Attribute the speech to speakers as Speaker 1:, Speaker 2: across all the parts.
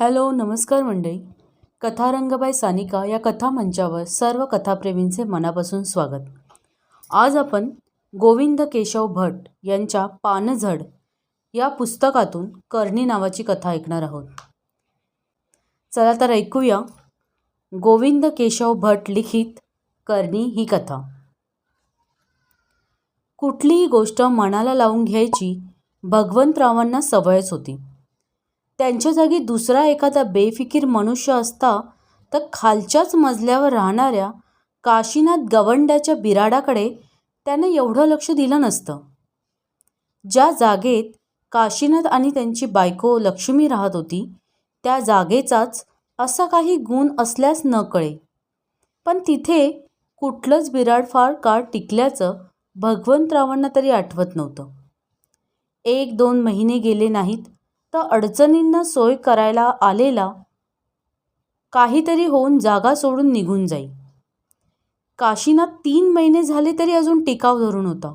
Speaker 1: Hello नमस्कार मंडळी. कथारंगबाई सानिका या कथा मंचावर सर्व कथाप्रेमींचे मनापासून स्वागत. आज आपण गोविंद केशव भट यांच्या पानझड या पुस्तकातून कर्णी नावाची कथा ऐकणार आहोत. चला तर ऐकूया. गोविंद केशव भट लिखित कर्णी ही कथा. कुठलीही गोष्ट मनाला लावून घ्यायची भगवंतरावांना सवयच होती. त्यांच्या जागी दुसरा एखादा बेफिकीर मनुष्य असता तर खालच्याच मजल्यावर राहणाऱ्या काशीनाथ गवंड्याच्या बिराडाकडे त्यानं एवढं लक्ष दिलं नसतं. ज्या जागेत काशीनाथ आणि त्यांची बायको लक्ष्मी राहत होती त्या जागेचाच असा काही गुण असल्यास न कळे. पण तिथे कुठलंच बिराड फार काळ टिकल्याचं भगवंतरावांना तरी आठवत नव्हतं. एक दोन महिने गेले नाहीत तर अडचणींना सोय करायला आलेला काहीतरी होऊन जागा सोडून निघून जाई. काशीना तीन महिने झाले तरी अजून टिकाव धरून होता.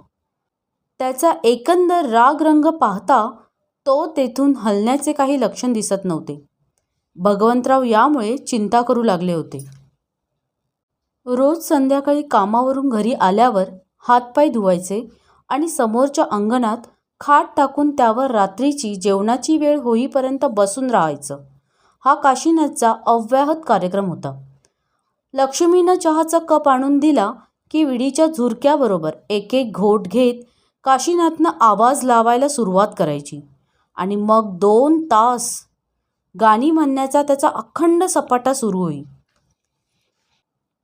Speaker 1: त्याचा एकंदर राग रंग पाहता तो तेथून हलण्याचे काही लक्षण दिसत नव्हते. भगवंतराव यामुळे चिंता करू लागले होते. रोज संध्याकाळी कामावरून घरी आल्यावर हातपाय धुवायचे आणि समोरच्या अंगणात खाट टाकून त्यावर रात्रीची जेवणाची वेळ होईपर्यंत बसून राहायचं. हा काशीनाथचा अव्याहत कार्यक्रम होता. लक्ष्मीनं चहाचा कप आणून दिला की विडीच्या झुरक्याबरोबर एक एक घोट घेत काशीनाथनं आवाज लावायला सुरुवात करायची आणि मग दोन तास गाणी म्हणण्याचा त्याचा अखंड सपाटा सुरू होई.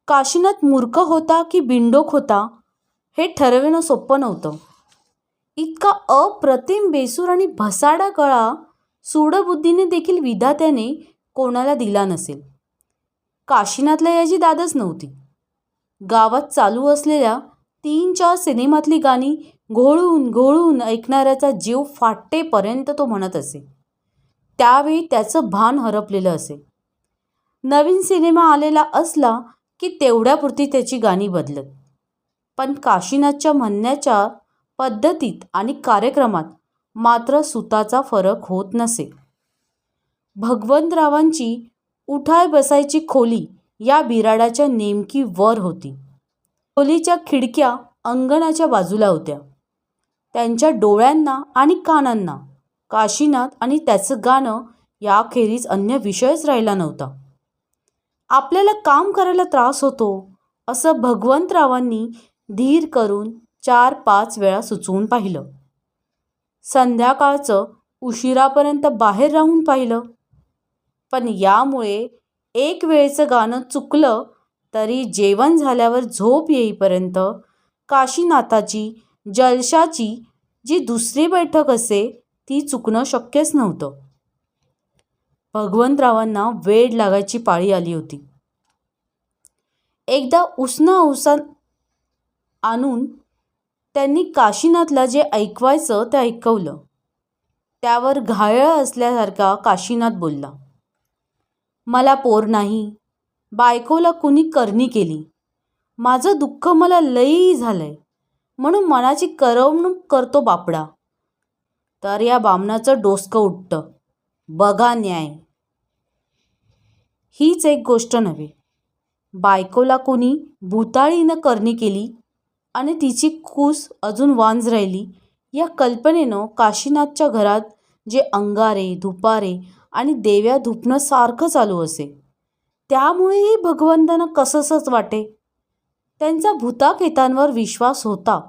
Speaker 1: काशीनाथ मूर्ख होता की बिंडोक होता हे ठरविणं सोपं नव्हतं. इतका अप्रतिम बेसूर आणि भसाडा गळा सूडबुद्धीने देखील विधात्याने कोणाला दिला नसेल. काशीनाथला याची दादच नव्हती. गावात चालू असलेल्या तीन चार सिनेमातली गाणी घोळून घोळून ऐकणाऱ्याचा जीव फाटेपर्यंत तो म्हणत असे. त्यावेळी त्याचं भान हरपलेलं असे. नवीन सिनेमा आलेला असला की तेवढ्यापुरती त्याची गाणी बदलत. पण काशीनाथच्या म्हणण्याच्या पद्धतीत आणि कार्यक्रमात मात्र सुताचा फरक होत नसे. भगवंतरावांची उठाय बसायची खोली या बिराडाच्या नेमकी वर होती. खोलीच्या खिडक्या अंगणाच्या बाजूला होत्या. त्यांच्या डोळ्यांना आणि कानांना काशीनाथ आणि त्याचं गाणं याखेरीज अन्य विषयच राहिला नव्हता. आपल्याला काम करायला त्रास होतो असं भगवंतरावांनी धीर करून चार पाच वेळा सुचवून पाहिलं. संध्याकाळचं उशिरापर्यंत बाहेर राहून पाहिलं. पण यामुळे एक वेळेचं गाणं चुकलं तरी जेवण झाल्यावर झोप येईपर्यंत काशीनाथाची जलशाची जी दुसरी बैठक असे ती चुकणं शक्यच नव्हतं. भगवंतरावांना वेड लागायची पाळी आली होती. एकदा उसना अवसान आणून त्यांनी काशीनाथला जे ऐकवायचं ते ऐकवलं. त्यावर घायळ असल्यासारखा काशीनाथ बोलला. मला पोर नाही. बायकोला कुणी करणी केली. माझं दुःख मला लई झालंय. म्हणून मनाची करवणूक करतो बापडा. तर या बामणाचं डोसकं उठतं. बघा न्याय. हीच एक गोष्ट नव्हे. बायकोला कोणी भूताळीनं करणी केली आणि तिची कूस अजून वांज राहिली. या कल्पनेनं काशीनाथच्या घरात जे अंगारे धुपारे आणि देव्या धुपणं सारखं चालू असे. त्यामुळेही भगवंतानं कसंसच वाटे. त्यांचा भूताकेतांवर विश्वास होता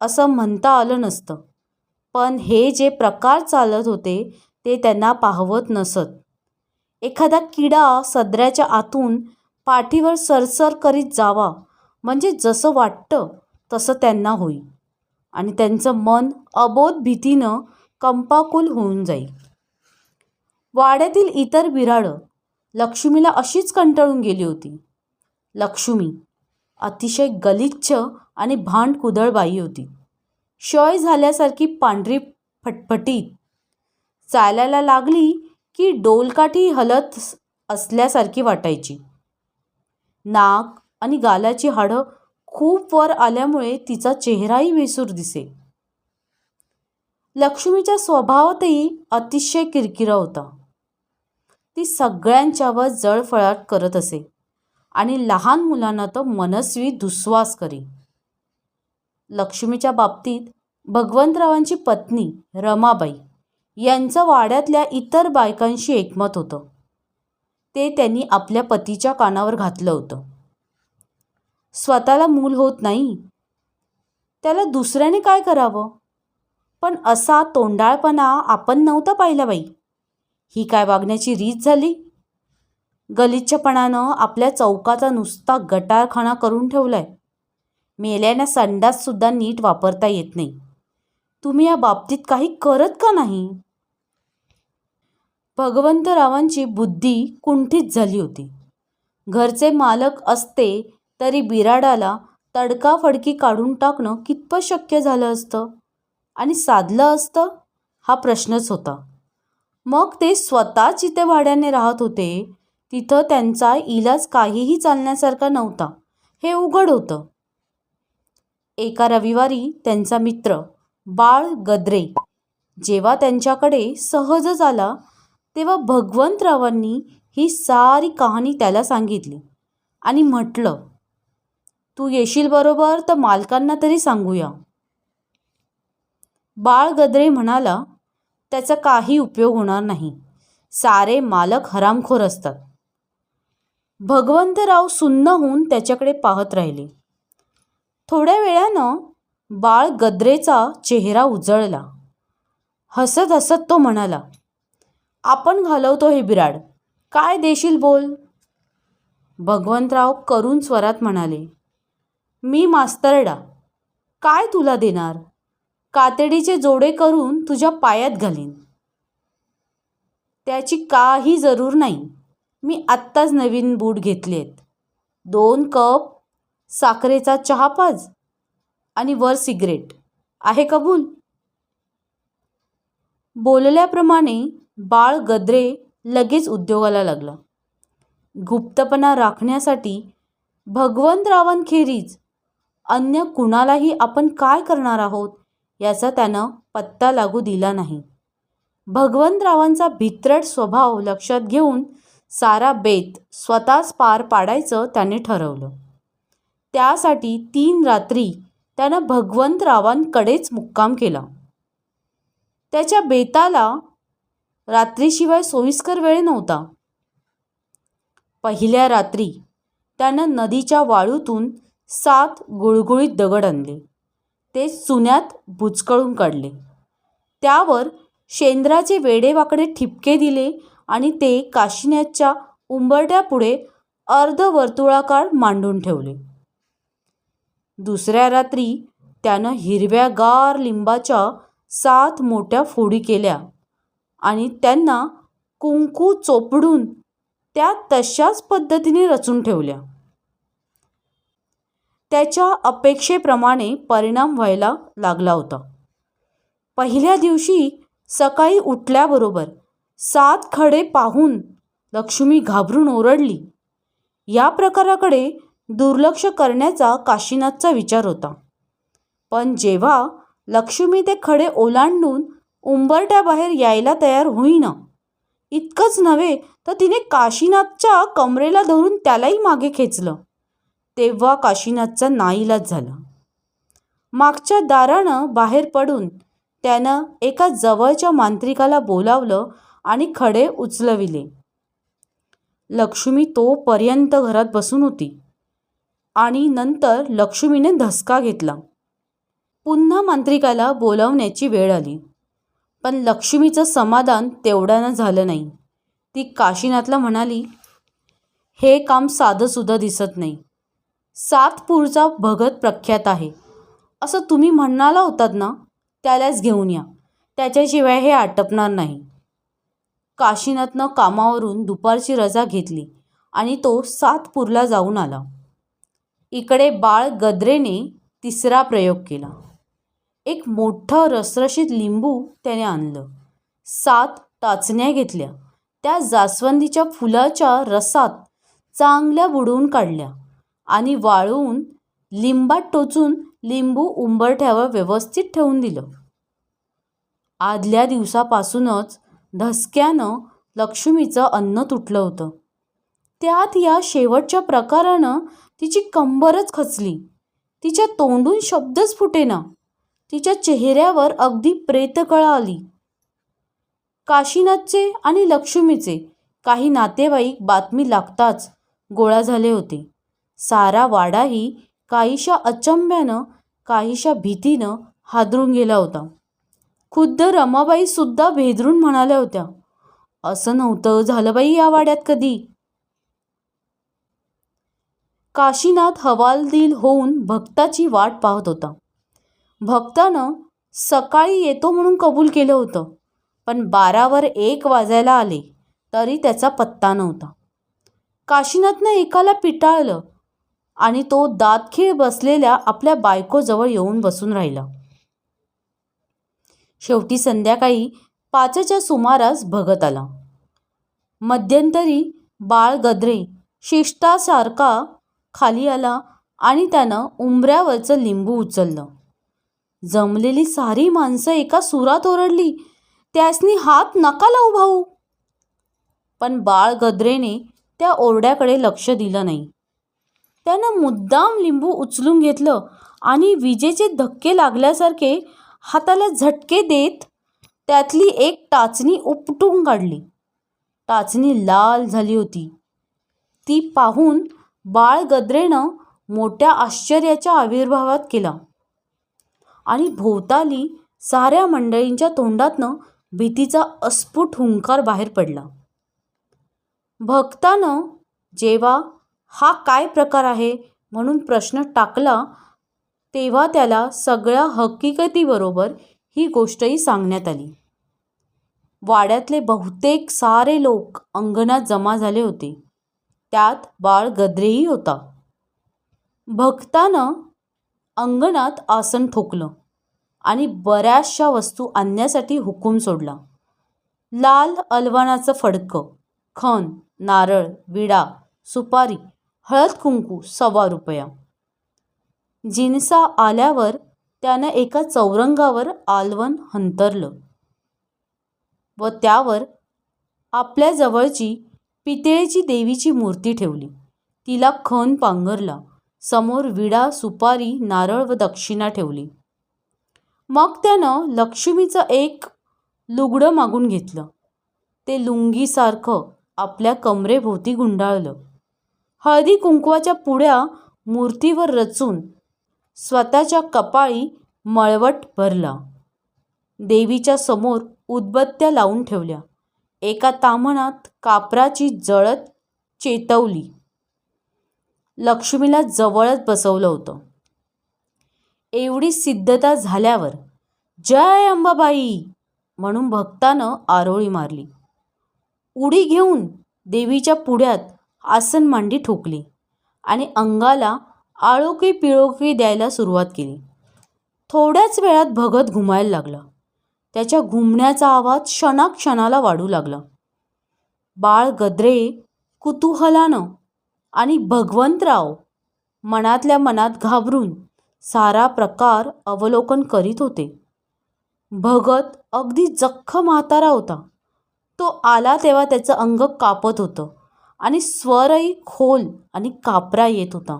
Speaker 1: असं म्हणता आलं नसतं. पण हे जे प्रकार चालत होते ते त्यांना पाहवत नसत. एखादा किडा सदऱ्याच्या आतून पाठीवर सरसर करीत जावा म्हणजे जसं वाटतं तसं त्यांना होईल. आणि त्यांचं मन अबोध भीतीनं कंपाकुल होऊन जाईल. वाड्यातील इतर बिराडं लक्ष्मीला अशीच कंटाळून गेली होती. लक्ष्मी अतिशय गलिच्छ आणि भांड कुदळ बाई होती. क्षय झाल्यासारखी पांढरी फटफटीत चालायला लागली की डोलकाठी हलत असल्यासारखी वाटायची. नाक आणि गालाची हाडं खूप वर आल्यामुळे तिचा चेहराही विसूर दिसे. लक्ष्मीच्या स्वभावातही अतिशय किरकिरा होता. ती सगळ्यांच्यावर जळफळाट करत असे आणि लहान मुलांना तर मनस्वी दुस्वास करी. लक्ष्मीच्या बाबतीत भगवंतरावांची पत्नी रमाबाई यांचं वाड्यातल्या इतर बायकांशी एकमत होतं. ते त्यांनी आपल्या पतीच्या कानावर घातलं होतं. स्वतःला मूल होत नाही. त्याला दुसऱ्याने काय करावं? पण असा तोंडाळपणा आपण नव्हता पाहिला बाई. ही काय वागण्याची रीत झाली? गलिच्छपणानं आपल्या चौकाचा नुसता गटारखाना करून ठेवलाय. मेल्याना संडाससुद्धा नीट वापरता येत नाही. तुम्ही या बाबतीत काही करत का नाही? भगवंतरावांची बुद्धी कुंठित झाली होती. घरचे मालक असते तरी बिराडाला तडकाफडकी काढून टाकणं कितपत शक्य झालं असतं? आणि साधलं असतं? हा प्रश्नच होता. मग ते स्वतः जिथे भाड्याने राहत होते. तिथं त्यांचा इलाज काहीही चालण्यासारखा नव्हता. हे उघड होतं. एका रविवारी त्यांचा मित्र बाळ गद्रे जेव्हा त्यांच्याकडे सहजच आला तेव्हा भगवंतरावांनी ही सारी कहाणी त्याला सांगितली. आणि म्हटलं तू येशील बरोबर तर मालकांना तरी सांगूया. बाळ गद्रे म्हणाला त्याचा काही उपयोग होणार नाही. सारे मालक हरामखोर असतात. भगवंतराव सुन्न होऊन त्याच्याकडे पाहत राहिले. थोड्या वेळानं बाळ गद्रेचा चेहरा उजळला. हसत हसत तो म्हणाला आपण घालवतो हे बिराड. काय देशील बोल? भगवंतराव करून स्वरात म्हणाले मी मास्तरडा. काय तुला देणार? कातडीचे जोडे करून तुझ्या पायात घालीन. त्याची काही जरूर नाही. मी आत्ताच नवीन बूट घेतले आहेत दोन कप साखरेचा चहा पाज आणि वर सिगरेट. आहे कबूल? बोलल्याप्रमाणे बाळ गद्रे लगेच उद्योगाला लागला. गुप्तपणा राखण्यासाठी भगवंतरावांखेरीज अन्य कुणालाही आपण काय करणार आहोत याचा त्यानं पत्ता लागू दिला नाही. भगवंतरावांचा भित्रट स्वभाव लक्षात घेऊन सारा बेत स्वतःच पार पाडायचं त्याने ठरवलं. त्यासाठी तीन रात्री त्यानं भगवंतरावांकडेच मुक्काम केला. त्याच्या बेताला रात्रीशिवाय सोयीस्कर वेळ नव्हता. पहिल्या रात्री त्यानं नदीच्या वाळूतून सात गुळगुळीत दगड आणले. ते चुन्यात बुचकळून काढले. त्यावर शेंद्राचे वेडेवाकडे ठिपके दिले आणि ते काशिन्याच्या उंबरट्यापुढे अर्धवर्तुळाकार मांडून ठेवले. दुसऱ्या रात्री त्यानं हिरव्यागार लिंबाच्या सात मोठ्या फोडी केल्या आणि त्यांना कुंकू चोपडून त्या तशाच पद्धतीने रचून ठेवल्या. त्याच्या अपेक्षेप्रमाणे परिणाम व्हायला लागला होता. पहिल्या दिवशी सकाळी उठल्याबरोबर सात खडे पाहून लक्ष्मी घाबरून ओरडली. या प्रकाराकडे दुर्लक्ष करण्याचा काशीनाथचा विचार होता. पण जेव्हा लक्ष्मी ते खडे ओलांडून उंबरट्याबाहेर यायला तयार होईना इतकंच नव्हे तर तिने काशीनाथच्या कमरेला धरून त्यालाही मागे खेचलं. तेव्हा काशीनाथचा नाईलाज झाला. मागच्या दारानं बाहेर पडून त्यानं एका जवळच्या मांत्रिकाला बोलावलं आणि खडे उचलविले. लक्ष्मी तोपर्यंत घरात बसून होती आणि नंतर लक्ष्मीने धसका घेतला. पुन्हा मांत्रिकाला बोलावण्याची वेळ आली. पण लक्ष्मीचं समाधान तेवढ्यानं झालं नाही. ती काशीनाथला म्हणाली हे काम साधंसुद्धा दिसत नाही. सातपूरचा भगत प्रख्यात आहे. असं तुम्ही म्हणाला होतात ना त्यालाच घेऊन या. त्याच्याशिवाय हे आटपणार नाही. काशीनाथनं कामावरून दुपारची रजा घेतली आणि तो सातपूरला जाऊन आला. इकडे बाळ गद्रेने तिसरा प्रयोग केला. एक मोठं रसरशीत लिंबू त्याने आणलं. सात टाचण्या घेतल्या. त्या जास्वंदीच्या फुलाच्या रसात चांगल्या बुडवून काढल्या. आणि वाळवून लिंबात टोचून लिंबू उंबरठ्यावर व्यवस्थित ठेवून दिलं. आदल्या दिवसापासूनच धसक्यानं लक्ष्मीचं अन्न तुटलं होतं. त्यात या शेवटच्या प्रकारानं तिची कंबरच खचली. तिच्या तोंडून शब्दच फुटेना. तिच्या चेहऱ्यावर अगदी प्रेतकळा आली. काशीनाथचे आणि लक्ष्मीचे काही नातेवाईक बातमी लागताच गोळा झाले होते. सारा वाडाही काहीशा अचंब्यानं काहीशा भीतीनं हादरून गेला होता. खुद्द रमाबाईसुद्धा भेदरून म्हणाल्या होत्या असं नव्हतं झालं बाई या वाड्यात कधी. काशीनाथ हवालदिल होऊन भक्ताची वाट पाहत होता. भक्तानं सकाळी येतो म्हणून कबूल केलं होतं पण बारावर एक वाजायला आले तरी त्याचा पत्ता नव्हता. काशीनाथनं एकाला पिटाळलं आणि तो दातखीळ बसलेल्या आपल्या बायकोजवळ येऊन बसून राहिला. शेवटी संध्याकाळी पाचच्या सुमारास भगत आला. मध्यंतरी बाळ गद्रे शिष्टासारखा खाली आला आणि त्यानं उंबऱ्यावरचं लिंबू उचललं. जमलेली सारी माणसं एका सुरात ओरडली त्यासनी हात नका लावू भाऊ. पण बाळ गद्रेने त्या ओरड्याकडे लक्ष दिलं नाही. त्यानं मुद्दाम लिंबू उचलून घेतलं आणि विजेचे धक्के लागल्यासारखे हाताला झटके देत त्यातली एक टाचणी उपटून काढली. टाचणी लाल झाली होती. ती पाहून बाळ गद्रेनं मोठ्या आश्चर्याच्या आविर्भावात केला आणि भोवताली साऱ्या मंडळींच्या तोंडातनं भीतीचा अस्फुट हुंकार बाहेर पडला. भक्तानं जेव्हा हा काय प्रकार आहे? म्हणून प्रश्न टाकला तेव्हा त्याला सगळ्या हकीकतीबरोबर ही गोष्टही सांगण्यात आली. वाड्यातले बहुतेक सारे लोक अंगणात जमा झाले होते. त्यात बाळ गद्रेही होता. भक्तानं अंगणात आसन ठोकलं आणि बऱ्याचशा वस्तू आणण्यासाठी हुकूम सोडला. लाल अलवाणाचं फडकं खण नारळ विडा सुपारी हळद कुंकू सव्वा रुपया. जिनसा आल्यावर त्यानं एका चौरंगावर आलवण हंतरलं व त्यावर आपल्याजवळची पितळेची देवीची मूर्ती ठेवली. तिला खण पांघरला समोर विडा सुपारी नारळ व दक्षिणा ठेवली. मग त्यानं लक्ष्मीचं एक लुगडं मागून घेतलं. ते लुंगीसारखं आपल्या कमरेभोवती गुंडाळलं. हळदी कुंकवाच्या पुड्या मूर्तीवर रचून स्वतःच्या कपाळी मळवट भरला. देवीच्या समोर उदबत्त्या लावून ठेवल्या. एका तामणात कापराची जळत चेतवली. लक्ष्मीला जवळच बसवलं होतं. एवढी सिद्धता झाल्यावर जय अंबाबाई! म्हणून भक्तानं आरोळी मारली. उडी घेऊन देवीच्या पुढ्यात आसन मांडी ठोकली आणि अंगाला आळोकी पिळोकी द्यायला सुरुवात केली. थोड्याच वेळात भगत घुमायला लागला. त्याच्या घुमण्याचा आवाज क्षणाक्षणाला वाढू लागला. बाळ गद्रे कुतूहलानं आणि भगवंतराव मनातल्या मनात घाबरून सारा प्रकार अवलोकन करीत होते. भगत अगदी जख्ख म्हातारा होता. तो आला तेव्हा त्याचं अंग कापत होतं. आणि स्वरही खोल आणि कापरा येत होता.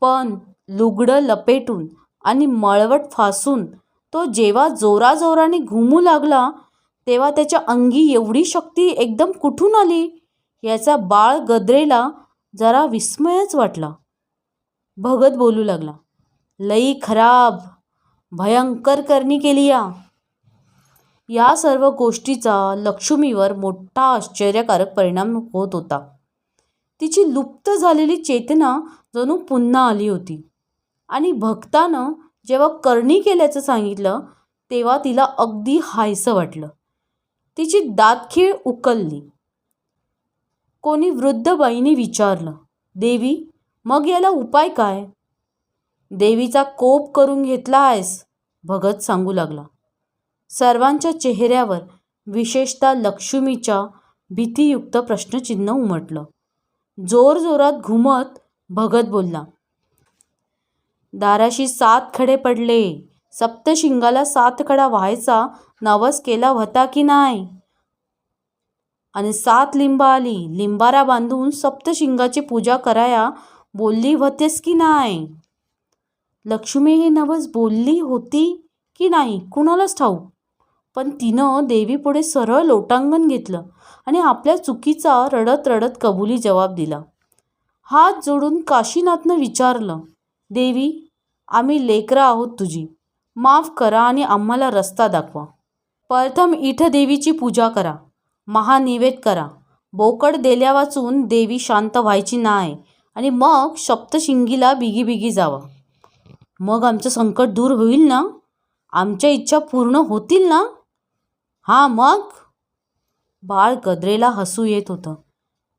Speaker 1: पण लुगडं लपेटून आणि मळवट फासून तो जेव्हा जोराजोराने घुमू लागला तेव्हा त्याच्या अंगी एवढी शक्ती एकदम कुठून आली? याचा बाळ गद्रेला जरा विस्मयच वाटला. भगत बोलू लागला लई खराब भयंकर करणी केली या. या सर्व गोष्टीचा लक्ष्मीवर मोठा आश्चर्यकारक परिणाम होत होता. तिची लुप्त झालेली चेतना जणू पुन्हा आली होती. आणि भक्तानं जेव्हा करणी केल्याचं सांगितलं तेव्हा तिला अगदी हायसं वाटलं. तिची दातखीळ उकलली. कोणी वृद्ध बाईने विचारलं देवी मग याला उपाय काय? देवीचा कोप करून घेतला आहेस? भगत सांगू लागला. सर्वांच्या चेहऱ्यावर विशेषतः लक्ष्मीच्या भीतीयुक्त प्रश्नचिन्ह उमटलं. जोरजोरात घुमत भगत बोलला दाराशी सात खडे पडले. सप्तशिंगाला सात खडा व्हायचा नवस केला होता की नाही आणि सात लिंबा आली. लिंबारा बांधून सप्तशिंगाची पूजा कराया बोलली होतेस की नाही? लक्ष्मी हे नवस बोलली होती की नाही? कुणालाच ठाऊक. पण तिनं देवीपुढे सरळ लोटांगण घेतलं आणि आपल्या चुकीचा रडत रडत कबुली जवाब दिला. हात जोडून काशीनाथनं विचारलं देवी आम्ही लेकरं आहोत तुझी. माफ करा आणि आम्हाला रस्ता दाखवा. प्रथम इठदेवीची पूजा करा. महानिवेद करा. बोकड देल्या वाचून देवी शांत व्हायची नाही आणि मग सप्तशिंगीला बिगी बिगी जावा. मग आमचं संकट दूर होईल ना? आमच्या इच्छा पूर्ण होतील ना? हां मग? बाळ गद्रेला हसू येत होतं.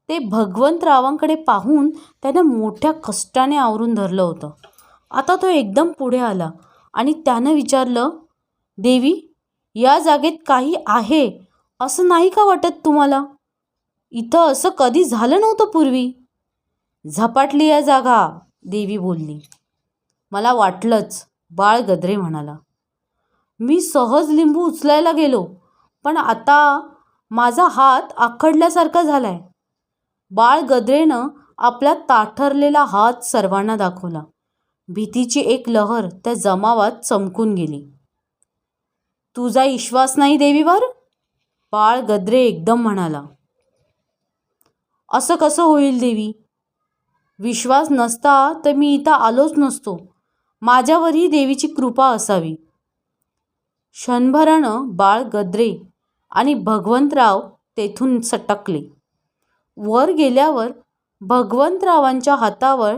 Speaker 1: ते भगवंतरावांकडे पाहून त्यानं मोठ्या कष्टाने आवरून धरलं होतं. आता तो एकदम पुढे आला आणि त्यानं विचारलं देवी या जागेत काही आहे असं नाही का वाटत तुम्हाला? इथं असं कधी झालं नव्हतं पूर्वी? झपाटली या जागा देवी बोलली. मला वाटलंच बाळ गद्रे म्हणाला. मी सहज लिंबू उचलायला गेलो. पण आता माझा हात आखडल्यासारखा झालाय. बाळ गद्रेनं आपला ताठरलेला हात सर्वांना दाखवला. भीतीची एक लहर त्या जमावात चमकून गेली. तुझा विश्वास नाही देवीवर? बाळ गद्रे एकदम म्हणाला. असं कसं होईल देवी? विश्वास नसता तर मी इथं आलोच नसतो. माझ्यावरही देवीची कृपा असावी. क्षणभरानं बाळ गद्रे आणि भगवंतराव तेथून सटकले. वर गेल्यावर भगवंतरावांच्या हातावर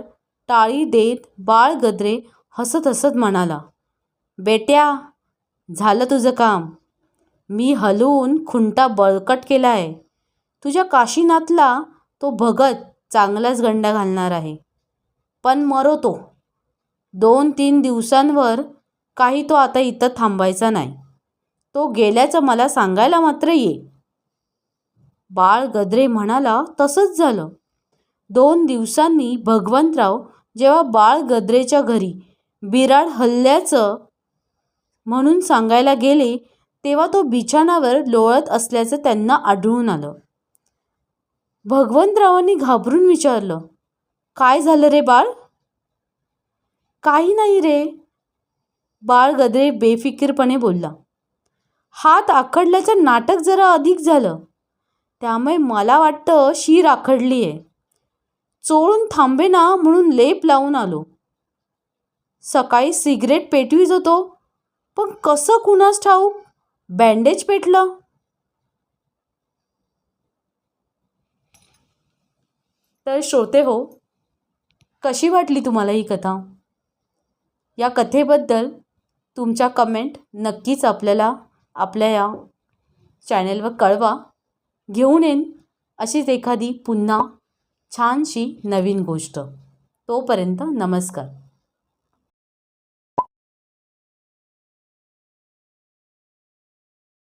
Speaker 1: टाळी देत बाळ गद्रे हसत हसत म्हणाला बेट्या झालं तुझं काम. मी हलवून खुंटा बळकट केला आहे तुझ्या काशीनाथला तो भगत चांगलाच गंडा घालणार आहे. पण मरो तो दोन तीन दिवसांवर काही तो आता इथं थांबायचा नाही. तो गेल्याचं मला सांगायला मात्र ये. बाळ गद्रे म्हणाला तसंच झालं. दोन दिवसांनी भगवंतराव जेव्हा बाळ गद्रेच्या घरी बिराड हल्ल्याचं म्हणून सांगायला गेले तेव्हा तो बिछाणावर लोळत असल्याचं त्यांना आढळून आलं. भगवंतरावांनी घाबरून विचारलं काय झालं रे बाळ? काही नाही रे. बाळ गद्रे बेफिकीरपणे बोलला हात आखडल्याचं नाटक जरा अधिक झालं. त्यामुळे मला वाटतं शीर आखडली आहे चोळून थांबे ना म्हणून लेप लावून आलो. सकाळी सिगरेट पेटवीत होतो. पण कसं कुणास ठाऊक? बँडेज पेटलं. तर श्रोते हो कशी वाटली तुम्हाला ही कथा? या कथेबद्दल तुमच्या कमेंट नक्कीच आपल्याला आपल्या या चॅनेलवर कळवा. घेऊन येईन अशीच एखादी पुन्हा छानशी नवीन गोष्ट. तोपर्यंत नमस्कार.